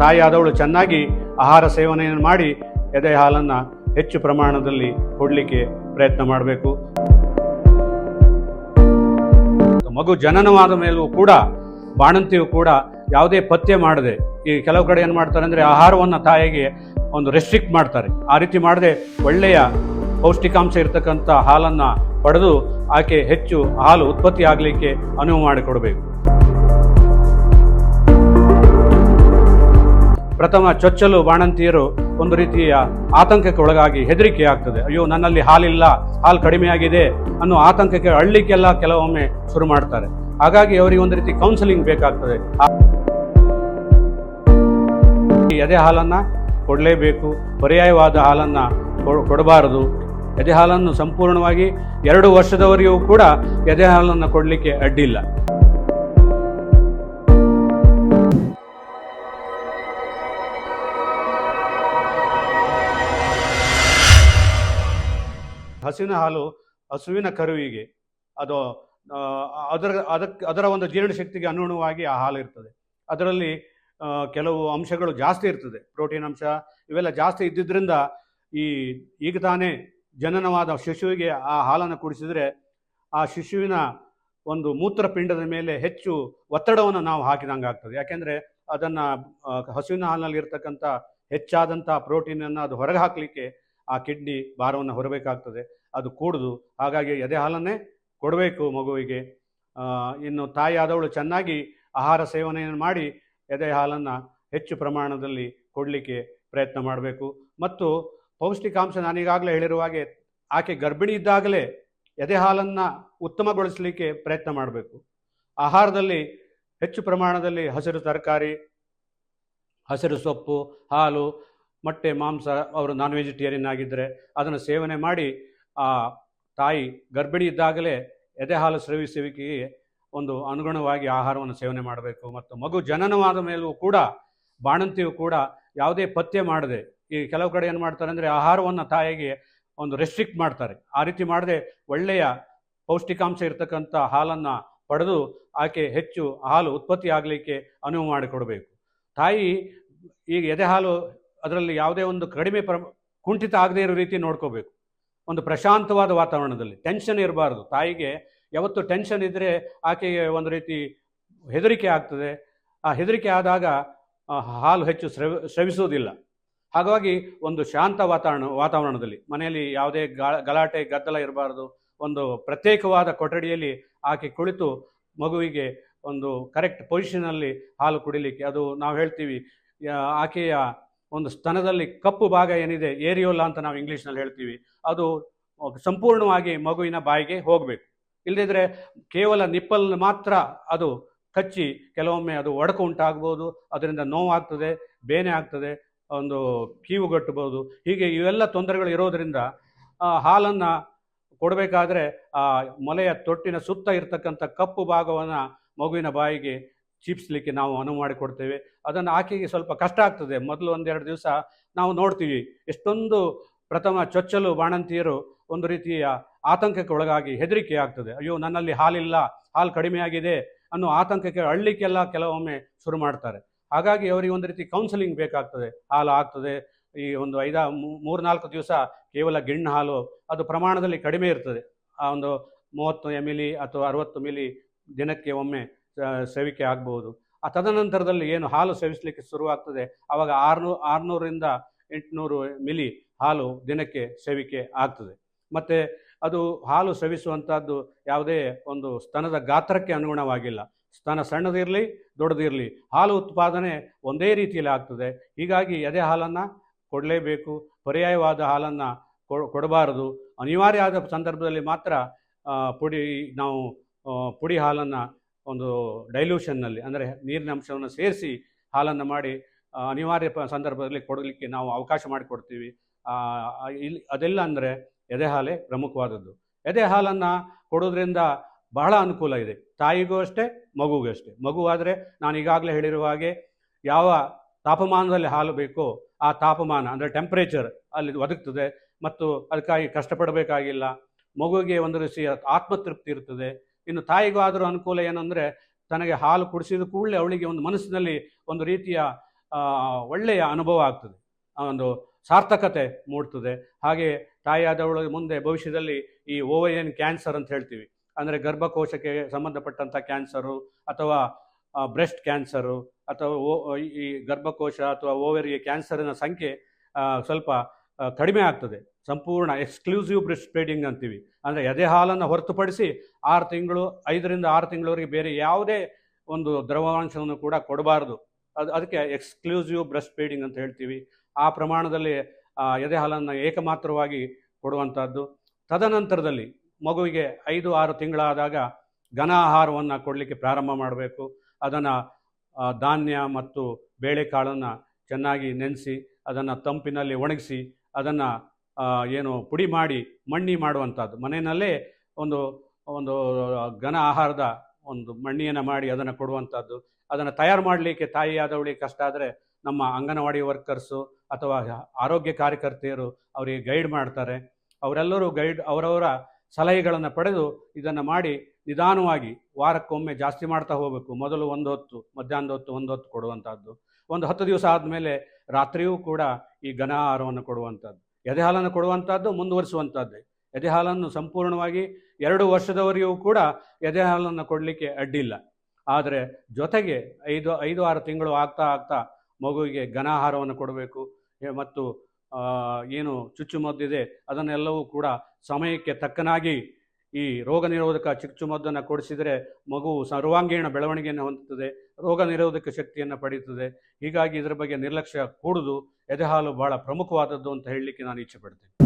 ತಾಯಿಯಾದವಳು ಚೆನ್ನಾಗಿ ಆಹಾರ ಸೇವನೆಯನ್ನು ಮಾಡಿ ಎದೆ ಹಾಲನ್ನು ಹೆಚ್ಚು ಪ್ರಮಾಣದಲ್ಲಿ ಕೊಡಲಿಕ್ಕೆ ಪ್ರಯತ್ನ ಮಾಡಬೇಕು. ಮಗು ಜನನವಾದ ಮೇಲೂ ಕೂಡ, ಬಾಣಂತಿಯು ಕೂಡ ಯಾವುದೇ ಪಥ್ಯ ಮಾಡದೆ, ಈ ಕೆಲವು ಕಡೆ ಏನು ಮಾಡ್ತಾರೆ ಅಂದರೆ ಆಹಾರವನ್ನು ತಾಯಿಗೆ ಒಂದು ರೆಸ್ಟ್ರಿಕ್ಟ್ ಮಾಡ್ತಾರೆ. ಆ ರೀತಿ ಮಾಡದೆ ಒಳ್ಳೆಯ ಪೌಷ್ಟಿಕಾಂಶ ಇರತಕ್ಕಂಥ ಹಾಲನ್ನು ಪಡೆದು ಆಕೆ ಹೆಚ್ಚು ಹಾಲು ಉತ್ಪತ್ತಿ ಆಗಲಿಕ್ಕೆ ಅನುವು ಮಾಡಿಕೊಡಬೇಕು. ಪ್ರಥಮ ಚೊಚ್ಚಲು ಬಾಣಂತಿಯರು ಒಂದು ರೀತಿಯ ಆತಂಕಕ್ಕೆ ಒಳಗಾಗಿ ಹೆದರಿಕೆ ಆಗ್ತದೆ ಅಯ್ಯೋ, ನನ್ನಲ್ಲಿ ಹಾಲಿಲ್ಲ, ಹಾಲು ಕಡಿಮೆಯಾಗಿದೆ ಅನ್ನೋ ಆತಂಕಕ್ಕೆ ಅಳ್ಳಿಕ್ಕೆಲ್ಲ ಕೆಲವೊಮ್ಮೆ ಶುರು ಮಾಡ್ತಾರೆ. ಹಾಗಾಗಿ ಅವರಿಗೆ ಒಂದು ರೀತಿ ಕೌನ್ಸಿಲಿಂಗ್ ಬೇಕಾಗ್ತದೆ. ಎದೆ ಹಾಲನ್ನು ಕೊಡಲೇಬೇಕು, ಪರ್ಯಾಯವಾದ ಹಾಲನ್ನು ಕೊಡಬಾರದು. ಎದೆ ಹಾಲನ್ನು ಸಂಪೂರ್ಣವಾಗಿ ಎರಡು ವರ್ಷದವರೆಗೂ ಕೂಡ ಎದೆ ಹಾಲನ್ನು ಕೊಡಲಿಕ್ಕೆ ಅಡ್ಡಿಲ್ಲ. ಹಸುವಿನ ಹಾಲು, ಹಸುವಿನ ಕರುವಿಗೆ ಅದು ಅದರ ಅದಕ್ಕೆ ಅದರ ಒಂದು ಜೀರ್ಣಶಕ್ತಿಗೆ ಅನುಗುಣವಾಗಿ ಆ ಹಾಲು ಇರ್ತದೆ. ಅದರಲ್ಲಿ ಕೆಲವು ಅಂಶಗಳು ಜಾಸ್ತಿ ಇರ್ತದೆ. ಪ್ರೋಟೀನ್ ಅಂಶ ಇವೆಲ್ಲ ಜಾಸ್ತಿ ಇದ್ದಿದ್ದರಿಂದ ಈ, ಈಗ ತಾನೇ ಜನನವಾದ ಶಿಶುವಿಗೆ ಆ ಹಾಲನ್ನು ಕುಡಿಸಿದರೆ ಆ ಶಿಶುವಿನ ಒಂದು ಮೂತ್ರಪಿಂಡದ ಮೇಲೆ ಹೆಚ್ಚು ಒತ್ತಡವನ್ನು ನಾವು ಹಾಕಿದಂಗೆ ಆಗ್ತದೆ. ಯಾಕೆಂದರೆ ಅದನ್ನು ಹಸುವಿನ ಹಾಲಿನಲ್ಲಿ ಇರ್ತಕ್ಕಂಥ ಹೆಚ್ಚಾದಂಥ ಪ್ರೋಟೀನನ್ನು ಅದು ಹೊರಗೆ ಹಾಕಲಿಕ್ಕೆ ಆ ಕಿಡ್ನಿ ಭಾರವನ್ನು ಹೊರಬೇಕಾಗ್ತದೆ. ಅದು ಕೂಡುದು. ಹಾಗಾಗಿ ಎದೆ ಹಾಲನ್ನೇ ಕೊಡಬೇಕು ಮಗುವಿಗೆ. ಇನ್ನು ತಾಯಿಯಾದವಳು ಚೆನ್ನಾಗಿ ಆಹಾರ ಸೇವನೆಯನ್ನು ಮಾಡಿ ಎದೆ ಹಾಲನ್ನು ಹೆಚ್ಚು ಪ್ರಮಾಣದಲ್ಲಿ ಕೊಡಲಿಕ್ಕೆ ಪ್ರಯತ್ನ ಮಾಡಬೇಕು. ಮತ್ತು ಪೌಷ್ಟಿಕಾಂಶ ನಾನೀಗಾಗಲೇ ಹೇಳಿರುವ ಹಾಗೆ ಆಕೆ ಗರ್ಭಿಣಿ ಇದ್ದಾಗಲೇ ಎದೆ ಹಾಲನ್ನು ಉತ್ತಮಗೊಳಿಸಲಿಕ್ಕೆ ಪ್ರಯತ್ನ ಮಾಡಬೇಕು. ಆಹಾರದಲ್ಲಿ ಹೆಚ್ಚು ಪ್ರಮಾಣದಲ್ಲಿ ಹಸಿರು ತರಕಾರಿ, ಹಸಿರು ಸೊಪ್ಪು, ಹಾಲು ಮೊಟ್ಟೆ, ಮಾಂಸ, ಅವರು ನಾನ್ ವೆಜಿಟೇರಿಯನ್ ಆಗಿದ್ದರೆ ಅದನ್ನು ಸೇವನೆ ಮಾಡಿ, ಆ ತಾಯಿ ಗರ್ಭಿಣಿ ಇದ್ದಾಗಲೇ ಎದೆ ಹಾಲು ಸ್ರವಿಸುವಿಕೆಗೆ ಒಂದು ಅನುಗುಣವಾಗಿ ಆಹಾರವನ್ನು ಸೇವನೆ ಮಾಡಬೇಕು. ಮತ್ತು ಮಗು ಜನನವಾದ ಮೇಲೂ ಕೂಡ, ಬಾಣಂತಿಯು ಕೂಡ ಯಾವುದೇ ಪಥ್ಯ ಮಾಡದೆ, ಈ ಕೆಲವು ಕಡೆ ಏನು ಮಾಡ್ತಾರೆ ಅಂದರೆ ಆಹಾರವನ್ನು ತಾಯಿಗೆ ಒಂದು ರೆಸ್ಟ್ರಿಕ್ಟ್ ಮಾಡ್ತಾರೆ. ಆ ರೀತಿ ಮಾಡದೆ ಒಳ್ಳೆಯ ಪೌಷ್ಟಿಕಾಂಶ ಇರತಕ್ಕಂಥ ಹಾಲನ್ನು ಪಡೆದು ಆಕೆ ಹೆಚ್ಚು ಹಾಲು ಉತ್ಪತ್ತಿ ಆಗಲಿಕ್ಕೆ ಅನುವು ಮಾಡಿಕೊಡಬೇಕು. ತಾಯಿ ಈಗ ಎದೆ ಹಾಲು ಅದರಲ್ಲಿ ಯಾವುದೇ ಒಂದು ಕಡಿಮೆ ಪ್ರ ಕುಂಠಿತ ಆಗದೇ ಇರೋ ರೀತಿ ನೋಡ್ಕೋಬೇಕು. ಒಂದು ಪ್ರಶಾಂತವಾದ ವಾತಾವರಣದಲ್ಲಿ ಟೆನ್ಷನ್ ಇರಬಾರ್ದು. ತಾಯಿಗೆ ಯಾವತ್ತು ಟೆನ್ಷನ್ ಇದ್ದರೆ ಆಕೆಗೆ ಒಂದು ರೀತಿ ಹೆದರಿಕೆ ಆಗ್ತದೆ. ಆ ಹೆದರಿಕೆ ಆದಾಗ ಹಾಲು ಹೆಚ್ಚು ಸ್ರವ, ಸ್ರವಿಸುವುದಿಲ್ಲ. ಹಾಗಾಗಿ ಒಂದು ಶಾಂತ ವಾತಾವರಣ, ವಾತಾವರಣದಲ್ಲಿ, ಮನೆಯಲ್ಲಿ ಯಾವುದೇ ಗಲಾಟೆ, ಗದ್ದಲ ಇರಬಾರ್ದು. ಒಂದು ಪ್ರತ್ಯೇಕವಾದ ಕೊಠಡಿಯಲ್ಲಿ ಆಕೆ ಕುಳಿತು ಮಗುವಿಗೆ ಒಂದು ಕರೆಕ್ಟ್ ಪೊಸಿಷನಲ್ಲಿ ಹಾಲು ಕುಡಿಲಿಕ್ಕೆ, ಅದು ನಾವು ಹೇಳ್ತೀವಿ ಆಕೆಯ ಒಂದು ಸ್ತನದಲ್ಲಿ ಕಪ್ಪು ಭಾಗ ಏನಿದೆ ಏರಿಯೋಲ್ಲ ಅಂತ ನಾವು ಇಂಗ್ಲೀಷ್ನಲ್ಲಿ ಹೇಳ್ತೀವಿ, ಅದು ಸಂಪೂರ್ಣವಾಗಿ ಮಗುವಿನ ಬಾಯಿಗೆ ಹೋಗಬೇಕು. ಇಲ್ಲದಿದ್ದರೆ ಕೇವಲ ನಿಪ್ಪಲ್ ಮಾತ್ರ ಅದು ಕಚ್ಚಿ, ಕೆಲವೊಮ್ಮೆ ಅದು ಒಡಕು ಉಂಟಾಗ್ಬೋದು, ಅದರಿಂದ ನೋವಾಗ್ತದೆ, ಬೇನೆ ಆಗ್ತದೆ, ಒಂದು ಕೀವುಗಟ್ಟಬಹುದು ಹೀಗೆ ಇವೆಲ್ಲ ತೊಂದರೆಗಳು ಇರೋದರಿಂದ ಹಾಲನ್ನು ಕೊಡಬೇಕಾದ್ರೆ ಆ, ಮೊಲೆಯ ತೊಟ್ಟಿನ ಸುತ್ತ ಇರತಕ್ಕಂಥ ಕಪ್ಪು ಭಾಗವನ್ನು ಮಗುವಿನ ಬಾಯಿಗೆ ಚೀಪ್ಸ್ಲಿಕ್ಕೆ ನಾವು ಅನುವು ಮಾಡಿಕೊಡ್ತೇವೆ. ಅದನ್ನು ಆಕೆಗೆ ಸ್ವಲ್ಪ ಕಷ್ಟ ಆಗ್ತದೆ. ಮೊದಲು ಒಂದೆರಡು ದಿವಸ ನಾವು ನೋಡ್ತೀವಿ. ಎಷ್ಟೊಂದು ಪ್ರಥಮ ಚೊಚ್ಚಲು ಬಾಣಂತಿಯರು ಒಂದು ರೀತಿಯ ಆತಂಕಕ್ಕೆ ಒಳಗಾಗಿ ಹೆದರಿಕೆ ಆಗ್ತದೆ. ಅಯ್ಯೋ, ನನ್ನಲ್ಲಿ ಹಾಲಿಲ್ಲ, ಹಾಲು ಕಡಿಮೆಯಾಗಿದೆ ಅನ್ನೋ ಆತಂಕಕ್ಕೆ ಅಳ್ಳಿಕ್ಕೆಲ್ಲ ಕೆಲವೊಮ್ಮೆ ಶುರು ಮಾಡ್ತಾರೆ. ಹಾಗಾಗಿ ಅವರಿಗೆ ಒಂದು ರೀತಿ ಕೌನ್ಸಿಲಿಂಗ್ ಬೇಕಾಗ್ತದೆ. ಹಾಲು ಆಗ್ತದೆ. ಈ ಒಂದು ಐದ ಮೂರ್ನಾಲ್ಕು ದಿವಸ ಕೇವಲ ಗಿಣ್ಣು ಹಾಲು ಅದು ಪ್ರಮಾಣದಲ್ಲಿ ಕಡಿಮೆ ಇರ್ತದೆ. ಆ ಒಂದು ಮೂವತ್ತು ಎಂ ಇಲಿ ಅಥವಾ ಅರವತ್ತು ಮಿಲಿ ದಿನಕ್ಕೆ ಒಮ್ಮೆ ಸೇವಿಕೆ ಆಗ್ಬೋದು ಆ, ತದನಂತರದಲ್ಲಿ ಏನು ಹಾಲು ಸೇವಿಸಲಿಕ್ಕೆ ಶುರುವಾಗ್ತದೆ. ಆವಾಗ ಆರುನೂ, ಆರುನೂರಿಂದ ಎಂಟುನೂರು ಮಿಲಿ ಹಾಲು ದಿನಕ್ಕೆ ಸೇವಿಕೆ ಆಗ್ತದೆ. ಮತ್ತು ಅದು ಹಾಲು ಸೇವಿಸುವಂಥದ್ದು ಯಾವುದೇ ಒಂದು ಸ್ತನದ ಗಾತ್ರಕ್ಕೆ ಅನುಗುಣವಾಗಿಲ್ಲ. ಸ್ತನ ಸಣ್ಣದಿರಲಿ ದೊಡ್ಡದಿರಲಿ ಹಾಲು ಉತ್ಪಾದನೆ ಒಂದೇ ರೀತಿಯಲ್ಲಿ ಆಗ್ತದೆ. ಹೀಗಾಗಿ ಎದೆ ಹಾಲನ್ನು ಕೊಡಲೇಬೇಕು. ಪರ್ಯಾಯವಾದ ಹಾಲನ್ನು ಕೊಡಬಾರದು. ಅನಿವಾರ್ಯ ಆದ ಸಂದರ್ಭದಲ್ಲಿ ಮಾತ್ರ ಪುಡಿ, ನಾವು ಪುಡಿ ಹಾಲನ್ನು ಒಂದು ಡೈಲ್ಯೂಷನ್ನಲ್ಲಿ ಅಂದರೆ ನೀರಿನ ಅಂಶವನ್ನು ಸೇರಿಸಿ ಹಾಲನ್ನು ಮಾಡಿ ಅನಿವಾರ್ಯ ಸಂದರ್ಭದಲ್ಲಿ ಕೊಡಲಿಕ್ಕೆ ನಾವು ಅವಕಾಶ ಮಾಡಿಕೊಡ್ತೀವಿ. ಇಲ್ಲಿ ಅದೆಲ್ಲ ಅಂದರೆ ಎದೆ ಹಾಲೇ ಪ್ರಮುಖವಾದದ್ದು. ಎದೆ ಹಾಲನ್ನು ಕೊಡೋದ್ರಿಂದ ಬಹಳ ಅನುಕೂಲ ಇದೆ. ತಾಯಿಗೂ ಅಷ್ಟೇ, ಮಗುಗೂ ಅಷ್ಟೇ. ಆದರೆ ನಾನು ಈಗಾಗಲೇ ಹೇಳಿರುವ ಹಾಗೆ ಯಾವ ತಾಪಮಾನದಲ್ಲಿ ಹಾಲು ಬೇಕೋ ಆ ತಾಪಮಾನ, ಅಂದರೆ ಟೆಂಪ್ರೇಚರ್ ಅಲ್ಲಿ ಒದಗ್ತದೆ, ಮತ್ತು ಅದಕ್ಕಾಗಿ ಕಷ್ಟಪಡಬೇಕಾಗಿಲ್ಲ. ಮಗುವಿಗೆ ಒಂದು ರೀತಿಯ ಆತ್ಮತೃಪ್ತಿ ಇರ್ತದೆ. ಇನ್ನು ತಾಯಿಗೂ ಆದರೂ ಅನುಕೂಲ ಏನಂದರೆ ತನಗೆ ಹಾಲು ಕುಡಿಸಿದ ಕೂಡಲೇ ಅವಳಿಗೆ ಒಂದು ಮನಸ್ಸಿನಲ್ಲಿ ಒಂದು ರೀತಿಯ ಒಳ್ಳೆಯ ಅನುಭವ ಆಗ್ತದೆ. ಒಂದು ಸಾರ್ಥಕತೆ ಮೂಡ್ತದೆ. ಹಾಗೆ ತಾಯಿಯಾದವಳು ಮುಂದೆ ಭವಿಷ್ಯದಲ್ಲಿ ಈ ಓವರಿಯನ್ ಕ್ಯಾನ್ಸರ್ ಅಂತ ಹೇಳ್ತೀವಿ. ಅಂದರೆ ಗರ್ಭಕೋಶಕ್ಕೆ ಸಂಬಂಧಪಟ್ಟಂಥ ಕ್ಯಾನ್ಸರು ಅಥವಾ ಬ್ರೆಸ್ಟ್ ಕ್ಯಾನ್ಸರು ಅಥವಾ ಓ- ಈ ಗರ್ಭಕೋಶ ಅಥವಾ ಓವರಿಗೆ ಕ್ಯಾನ್ಸರಿನ ಸಂಖ್ಯೆ ಸ್ವಲ್ಪ ಕಡಿಮೆ ಆಗ್ತದೆ. ಸಂಪೂರ್ಣ ಎಕ್ಸ್ಕ್ಲೂಸಿವ್ ಬ್ರೆಸ್ಟ್ ಫೀಡಿಂಗ್ ಅಂತೀವಿ. ಅಂದರೆ ಎದೆ ಹಾಲನ್ನು ಹೊರತುಪಡಿಸಿ ಆರು ತಿಂಗಳು, ಐದರಿಂದ ಆರು ತಿಂಗಳವರೆಗೆ ಬೇರೆ ಯಾವುದೇ ಒಂದು ದ್ರವಾಂಶವನ್ನು ಕೂಡ ಕೊಡಬಾರ್ದು. ಅದು, ಅದಕ್ಕೆ ಎಕ್ಸ್ಕ್ಲೂಸಿವ್ ಬ್ರೆಸ್ಟ್ ಫೀಡಿಂಗ್ ಅಂತ ಹೇಳ್ತೀವಿ. ಆ ಪ್ರಮಾಣದಲ್ಲಿ ಎದೆ ಹಾಲನ್ನು ಏಕಮಾತ್ರವಾಗಿ ಕೊಡುವಂಥದ್ದು. ತದನಂತರದಲ್ಲಿ ಮಗುವಿಗೆ ಐದು, ಆರು ತಿಂಗಳಾದಾಗ ಘನ ಆಹಾರವನ್ನು ಕೊಡಲಿಕ್ಕೆ ಪ್ರಾರಂಭ ಮಾಡಬೇಕು. ಅದನ್ನು ಧಾನ್ಯ ಮತ್ತು ಬೇಳೆಕಾಳನ್ನು ಚೆನ್ನಾಗಿ ನೆನೆಸಿ, ಅದನ್ನು ತಂಪಿನಲ್ಲಿ ಒಣಗಿಸಿ, ಅದನ್ನು ಏನು ಪುಡಿ ಮಾಡಿ, ಮಣ್ಣಿ ಮಾಡುವಂಥದ್ದು. ಮನೆಯಲ್ಲೇ ಒಂದು ಒಂದು ಘನ ಆಹಾರದ ಒಂದು ಮಣ್ಣಿಯನ್ನು ಮಾಡಿ ಅದನ್ನು ಕೊಡುವಂಥದ್ದು. ಅದನ್ನು ತಯಾರು ಮಾಡಲಿಕ್ಕೆ ತಾಯಿಯಾದವಳಿಗೆ ಕಷ್ಟ ಆದರೆ ನಮ್ಮ ಅಂಗನವಾಡಿ ವರ್ಕರ್ಸು ಅಥವಾ ಆರೋಗ್ಯ ಕಾರ್ಯಕರ್ತೆಯರು ಅವರಿಗೆ ಗೈಡ್ ಮಾಡ್ತಾರೆ. ಅವರೆಲ್ಲರೂ ಗೈಡ್, ಅವರವರ ಸಲಹೆಗಳನ್ನು ಪಡೆದು ಇದನ್ನು ಮಾಡಿ ನಿಧಾನವಾಗಿ ವಾರಕ್ಕೊಮ್ಮೆ ಜಾಸ್ತಿ ಮಾಡ್ತಾ ಹೋಗಬೇಕು. ಮೊದಲು ಒಂದು ಹೊತ್ತು, ಮಧ್ಯಾಹ್ನದ ಹೊತ್ತು ಒಂದು ಹೊತ್ತು ಕೊಡುವಂಥದ್ದು. ಒಂದು ಹತ್ತು ದಿವಸ ಆದಮೇಲೆ ರಾತ್ರಿಯೂ ಕೂಡ ಈ ಘನ ಆಹಾರವನ್ನು ಕೊಡುವಂಥದ್ದು. ಎದೆ ಹಾಲನ್ನು ಕೊಡುವಂಥದ್ದು ಮುಂದುವರಿಸುವಂಥದ್ದೇ ಎದೆ ಹಾಲನ್ನು ಸಂಪೂರ್ಣವಾಗಿ ಎರಡು ವರ್ಷದವರೆಗೂ ಕೂಡ ಎದೆ ಹಾಲನ್ನು ಕೊಡಲಿಕ್ಕೆ ಅಡ್ಡಿಲ್ಲ. ಆದರೆ ಜೊತೆಗೆ ಐದು ಐದು, ಆರು ತಿಂಗಳು ಆಗ್ತಾ ಆಗ್ತಾ ಮಗುವಿಗೆ ಘನ ಆಹಾರವನ್ನು ಕೊಡಬೇಕು ಮತ್ತು ಏನು ಚುಚ್ಚುಮದ್ದಿದೆ, ಅದನ್ನೆಲ್ಲವೂ ಕೂಡ ಸಮಯಕ್ಕೆ ತಕ್ಕನಾಗಿ ಈ ರೋಗ ನಿರೋಧಕ ಚುಚ್ಚುಮದ್ದನ್ನು ಕೊಡಿಸಿದರೆ ಮಗು ಸರ್ವಾಂಗೀಣ ಬೆಳವಣಿಗೆಯನ್ನು ಹೊಂದುತ್ತದೆ, ರೋಗ ನಿರೋಧಕ ಶಕ್ತಿಯನ್ನು ಪಡೆಯುತ್ತದೆ. ಹೀಗಾಗಿ ಇದರ ಬಗ್ಗೆ ನಿರ್ಲಕ್ಷ್ಯ ಕೂಡುದು ಎದೆಹಾಲು ಬಹಳ ಪ್ರಮುಖವಾದದ್ದು ಅಂತ ಹೇಳಲಿಕ್ಕೆ ನಾನು ಇಚ್ಛೆ ಪಡ್ತೇನೆ.